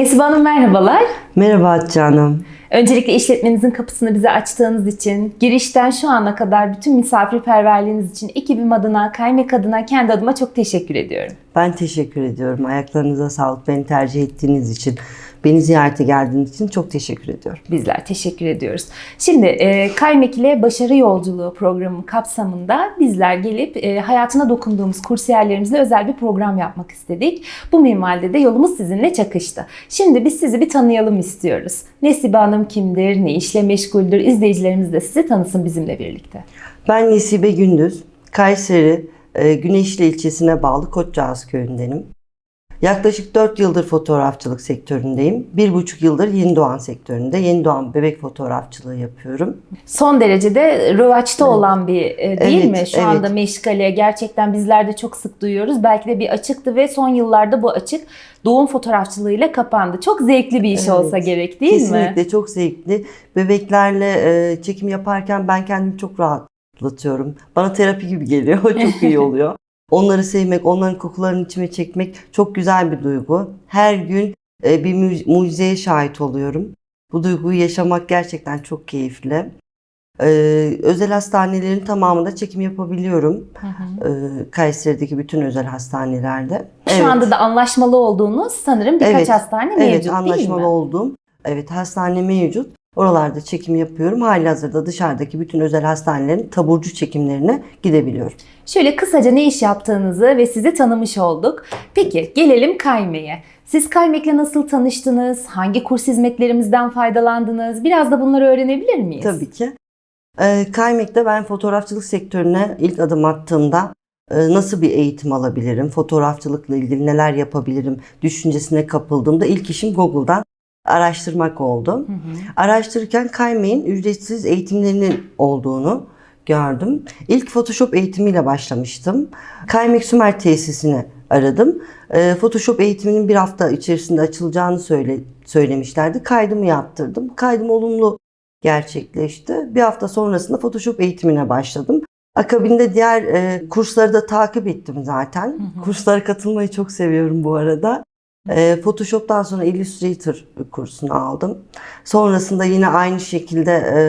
Nesibe Hanım merhabalar. Merhaba Hatice Hanım. Öncelikle işletmenizin kapısını bize açtığınız için, girişten şu ana kadar bütün misafirperverliğiniz için ekibim adına, kaymak adına, kendi adıma çok teşekkür ediyorum. Ben teşekkür ediyorum. Ayaklarınıza sağlık. Beni tercih ettiğiniz için, beni ziyarete geldiğiniz için çok teşekkür ediyorum. Bizler teşekkür ediyoruz. Şimdi e, Kaymek ile Başarı Yolculuğu programı kapsamında bizler gelip e, hayatına dokunduğumuz kursiyerlerimizle özel bir program yapmak istedik. Bu minvalde de yolumuz sizinle çakıştı. Şimdi biz sizi bir tanıyalım istiyoruz. Nesibe Hanım kimdir, ne işle meşguldür? İzleyicilerimiz de sizi tanısın bizimle birlikte. Ben Nesibe Gündüz. Kayseri e, Güneşli ilçesine bağlı Koçcağız köyündenim. Yaklaşık 4 yıldır fotoğrafçılık sektöründeyim. 1,5 yıldır yeni doğan sektöründe yeni doğan bebek fotoğrafçılığı yapıyorum. Son derecede rövaçta olan bir e, değil Evet, mi? Şu evet. anda meşgale gerçekten bizler de çok sık duyuyoruz. Belki de bir açıktı ve son yıllarda bu açık doğum fotoğrafçılığıyla kapandı. Çok zevkli bir iş Evet, olsa gerek değil Kesinlikle mi? çok zevkli. Bebeklerle e, çekim yaparken ben kendimi çok rahatlatıyorum. Bana terapi gibi geliyor. Çok iyi oluyor. Onları sevmek, onların kokularını içime çekmek çok güzel bir duygu. Her gün e, bir mu- mucizeye şahit oluyorum. Bu duyguyu yaşamak gerçekten çok keyifli. E, özel hastanelerin tamamında çekim yapabiliyorum. Hı hı. E, Kayseri'deki bütün özel hastanelerde. Şu anda da anlaşmalı olduğunuz sanırım birkaç Evet, hastane Evet, mevcut anlaşmalı değil mi? olduğum. Evet, hastane mevcut. Oralarda çekim yapıyorum. Halihazırda dışarıdaki bütün özel hastanelerin taburcu çekimlerine gidebiliyorum. Şöyle kısaca ne iş yaptığınızı ve sizi tanımış olduk. Peki gelelim Kayme'ye. Siz Kaymek'le nasıl tanıştınız? Hangi kurs hizmetlerimizden faydalandınız? Biraz da bunları öğrenebilir miyiz? Tabii ki. Ee, Kaymek'te ben fotoğrafçılık sektörüne ilk adım attığımda e, nasıl bir eğitim alabilirim, fotoğrafçılıkla ilgili neler yapabilirim düşüncesine kapıldığımda ilk işim Google'dan araştırmak oldu. Hı hı. Araştırırken Kaymek'in ücretsiz eğitimlerinin olduğunu gördüm. İlk Photoshop eğitimiyle başlamıştım. Kaymek Sümer tesisini aradım. Ee, Photoshop eğitiminin bir hafta içerisinde açılacağını söyle, söylemişlerdi. Kaydımı yaptırdım. Kaydım olumlu gerçekleşti. Bir hafta sonrasında Photoshop eğitimine başladım. Akabinde diğer e, kursları da takip ettim zaten. hı. Kurslara katılmayı çok seviyorum bu arada. E, Photoshop'tan sonra Illustrator kursunu aldım. Sonrasında yine aynı şekilde e,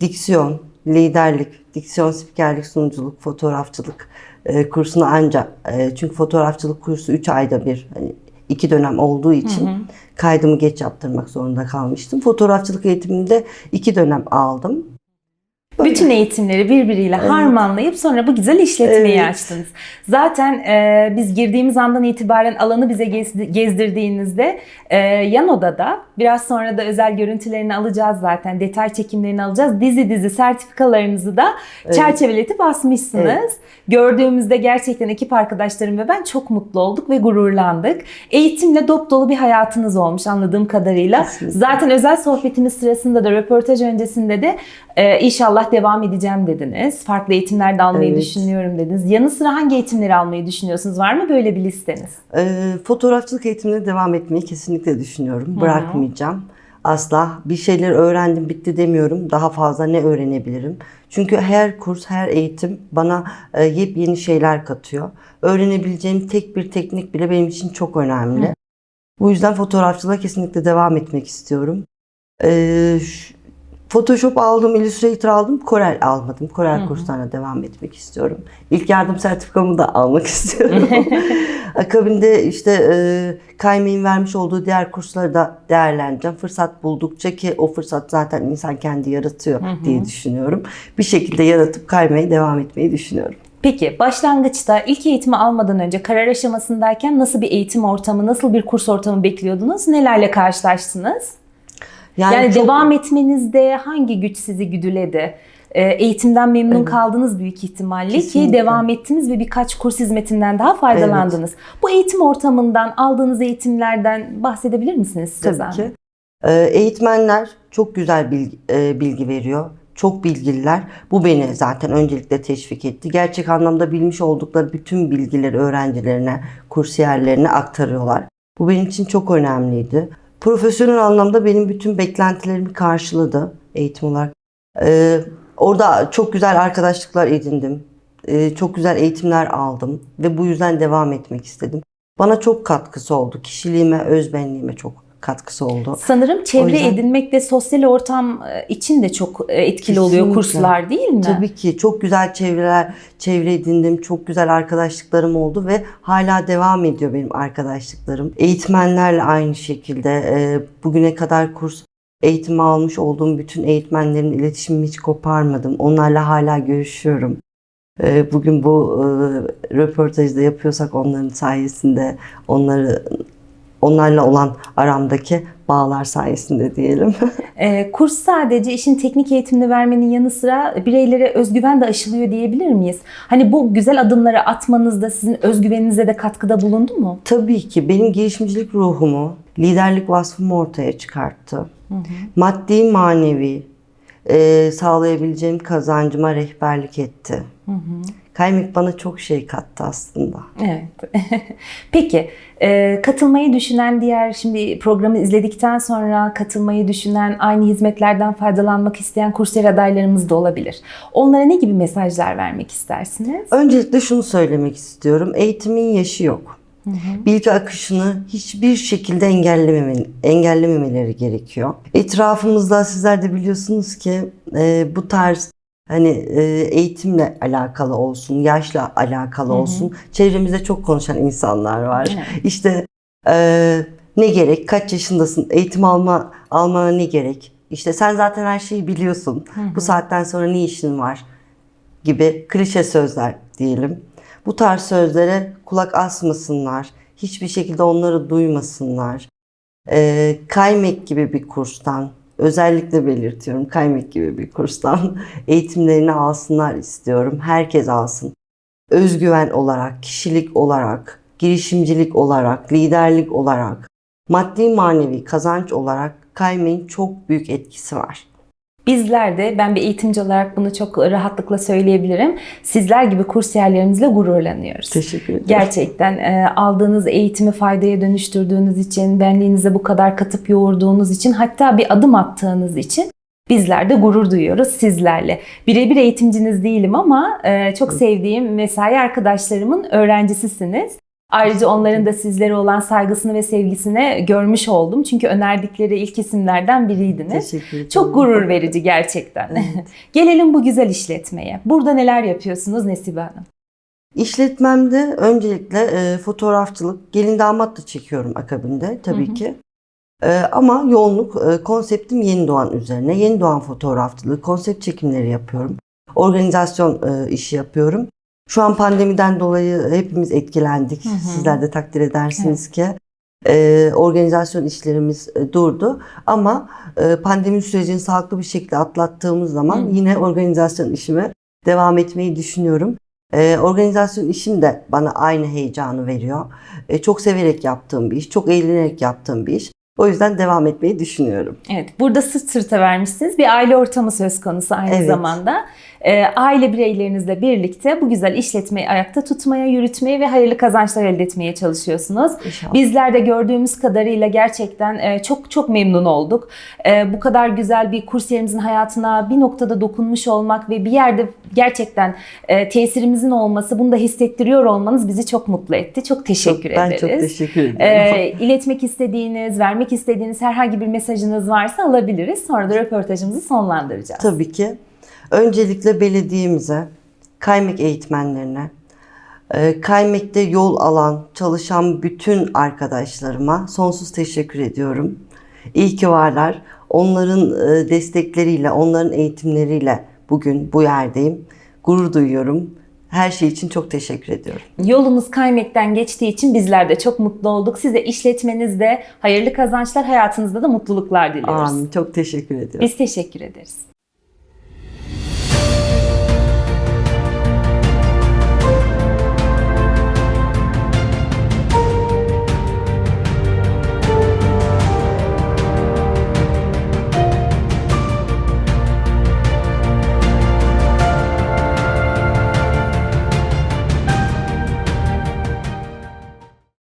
diksiyon, liderlik, diksiyon, spikerlik, sunuculuk, fotoğrafçılık e, kursunu ancak e, çünkü fotoğrafçılık kursu 3 ayda bir hani iki dönem olduğu için Hı hı. kaydımı geç yaptırmak zorunda kalmıştım. Fotoğrafçılık eğitimini de iki dönem aldım. Böyle. Bütün eğitimleri birbiriyle harmanlayıp sonra bu güzel işletmeyi Evet. açtınız. Zaten e, biz girdiğimiz andan itibaren alanı bize gezdi- gezdirdiğinizde e, yan odada biraz sonra da özel görüntülerini alacağız zaten. Detay çekimlerini alacağız. Dizi dizi sertifikalarınızı da Evet. çerçeveletip asmışsınız. Evet. Gördüğümüzde gerçekten ekip arkadaşlarım ve ben çok mutlu olduk ve gururlandık. Eğitimle dop dolu bir hayatınız olmuş anladığım kadarıyla. Kesinlikle. Zaten özel sohbetimiz sırasında da röportaj öncesinde de e, inşallah devam edeceğim dediniz. Farklı eğitimler de almayı Evet. düşünüyorum dediniz. Yanı sıra hangi eğitimleri almayı düşünüyorsunuz? Var mı böyle bir listeniz? E, fotoğrafçılık eğitimine devam etmeyi kesinlikle düşünüyorum. Bırakmayacağım. Asla bir şeyler öğrendim bitti demiyorum. Daha fazla ne öğrenebilirim? Çünkü her kurs, her eğitim bana e, yepyeni şeyler katıyor. Öğrenebileceğim tek bir teknik bile benim için çok önemli. Bu yüzden fotoğrafçılığa kesinlikle devam etmek istiyorum. E, ş- Photoshop aldım, Illustrator aldım, Corel almadım. Corel kurslarına devam etmek istiyorum. İlk yardım sertifikamı da almak istiyorum. Akabinde işte e, Kaymek'in vermiş olduğu diğer kursları da değerlendireceğim. Fırsat buldukça ki o fırsat zaten insan kendi yaratıyor diye düşünüyorum. Bir şekilde yaratıp Kaymek'e devam etmeyi düşünüyorum. Peki başlangıçta ilk eğitimi almadan önce karar aşamasındayken nasıl bir eğitim ortamı, nasıl bir kurs ortamı bekliyordunuz? Nelerle karşılaştınız? Yani, çok- devam etmenizde hangi güç sizi güdüledi? Ee, eğitimden memnun kaldınız büyük ihtimalle ki Kesinlikle. devam ettiniz ve birkaç kurs hizmetinden daha faydalandınız. Bu eğitim ortamından, aldığınız eğitimlerden bahsedebilir misiniz size Tabii ki. Ee, eğitmenler çok güzel bilgi, e, bilgi veriyor. Çok bilgililer. Bu beni zaten öncelikle teşvik etti. Gerçek anlamda bilmiş oldukları bütün bilgileri öğrencilerine, kursiyerlerine aktarıyorlar. Bu benim için çok önemliydi. Profesyonel anlamda benim bütün beklentilerimi karşıladı eğitim olarak. Ee, orada çok güzel arkadaşlıklar edindim. Ee, çok güzel eğitimler aldım ve bu yüzden devam etmek istedim. bana çok katkısı oldu. Kişiliğime, özbenliğime çok katkısı oldu. Sanırım çevre yüzden- edinmek de sosyal ortam e, için de çok e, etkili oluyor kurslar değil mi? Tabii ki çok güzel çevreler, çevre edindim. Çok güzel arkadaşlıklarım oldu ve hala devam ediyor benim arkadaşlıklarım. Eğitmenlerle aynı şekilde e, bugüne kadar kurs eğitimi almış olduğum bütün eğitmenlerin iletişimimi hiç koparmadım. Onlarla hala görüşüyorum. Bugün bu e, röportajı da yapıyorsak onların sayesinde, onları onlarla olan aramdaki bağlar sayesinde diyelim. E, kurs sadece işin teknik eğitimini vermenin yanı sıra bireylere özgüven de aşılıyor diyebilir miyiz? Hani bu güzel adımları atmanızda sizin özgüveninize de katkıda bulundu mu? Tabii ki benim girişimcilik ruhumu, liderlik vasfımı ortaya çıkarttı. Maddi manevi e, sağlayabileceğim kazancıma rehberlik etti. Kaymak bana çok şey kattı aslında. Evet. Peki e, katılmayı düşünen diğer şimdi programı izledikten sonra katılmayı düşünen aynı hizmetlerden faydalanmak isteyen kursiyer adaylarımız da olabilir. Onlara ne gibi mesajlar vermek istersiniz? Öncelikle şunu söylemek istiyorum. Eğitimin yaşı yok. Bilgi akışını hiçbir şekilde engellememe, engellememeleri gerekiyor. Etrafımızda sizler de biliyorsunuz ki e, bu tarz hani e, eğitimle alakalı olsun, yaşla alakalı olsun. Çevremizde çok konuşan insanlar var. Evet. İşte e, ne gerek, kaç yaşındasın, eğitim alma almana ne gerek? İşte sen zaten her şeyi biliyorsun. Bu saatten sonra ne işin var? gibi klişe sözler diyelim. Bu tarz sözlere kulak asmasınlar. Hiçbir şekilde onları duymasınlar. Ee, Kaymek gibi bir kurstan, özellikle belirtiyorum Kaymek gibi bir kurstan eğitimlerini alsınlar istiyorum. Herkes alsın. Özgüven olarak, kişilik olarak, girişimcilik olarak, liderlik olarak, maddi manevi kazanç olarak Kaymek'in çok büyük etkisi var. Bizler de ben bir eğitimci olarak bunu çok rahatlıkla söyleyebilirim. Sizler gibi kursiyerlerimizle gururlanıyoruz. Teşekkür ederim. Gerçekten e, aldığınız eğitimi faydaya dönüştürdüğünüz için, benliğinize bu kadar katıp yoğurduğunuz için, hatta bir adım attığınız için bizler de gurur duyuyoruz sizlerle. Birebir eğitimciniz değilim ama e, çok sevdiğim mesai arkadaşlarımın öğrencisisiniz. Ayrıca onların da sizlere olan saygısını ve sevgisini görmüş oldum. Çünkü önerdikleri ilk isimlerden biriydiniz. Teşekkür ederim. Çok gurur verici gerçekten. Gelelim bu güzel işletmeye. Burada neler yapıyorsunuz Nesibe Hanım? İşletmemde öncelikle e, fotoğrafçılık, gelin damat da çekiyorum akabinde tabii ki. E, ama yoğunluk e, konseptim yeni doğan üzerine. Yeni doğan fotoğrafçılığı, konsept çekimleri yapıyorum. Organizasyon e, işi yapıyorum. Şu an pandemiden dolayı hepimiz etkilendik. Sizler de takdir edersiniz ki. E, organizasyon işlerimiz e, durdu. Ama e, pandemi sürecini sağlıklı bir şekilde atlattığımız zaman yine organizasyon işime devam etmeyi düşünüyorum. Ee, organizasyon işim de bana aynı heyecanı veriyor. Ee, çok severek yaptığım bir iş, çok eğlenerek yaptığım bir iş. O yüzden devam etmeyi düşünüyorum. Evet, burada sırt sırta vermişsiniz. Bir aile ortamı söz konusu aynı Evet. zamanda. Ee, aile bireylerinizle birlikte bu güzel işletmeyi ayakta tutmaya, yürütmeye ve hayırlı kazançlar elde etmeye çalışıyorsunuz. İnşallah. Bizler de gördüğümüz kadarıyla gerçekten e, çok çok memnun olduk. E, Bu kadar güzel bir kursiyerimizin hayatına bir noktada dokunmuş olmak ve bir yerde gerçekten e, tesirimizin olması, bunu da hissettiriyor olmanız bizi çok mutlu etti. Çok teşekkür Çok- ben ederiz. çok teşekkür ederim. E, iletmek istediğiniz, vermek istediğiniz herhangi bir mesajınız varsa alabiliriz. Sonra da röportajımızı sonlandıracağız. Tabii ki. Öncelikle belediyemize, kaymak eğitmenlerine, e, kaymekte yol alan, çalışan bütün arkadaşlarıma sonsuz teşekkür ediyorum. İyi ki varlar. Onların e, destekleriyle, onların eğitimleriyle bugün bu yerdeyim. Gurur duyuyorum. Her şey için çok teşekkür ediyorum. Yolumuz kaymekten geçtiği için bizler de çok mutlu olduk. Size işletmenizde hayırlı kazançlar, hayatınızda da mutluluklar diliyoruz. Amin. Çok teşekkür ediyorum. Biz teşekkür ederiz.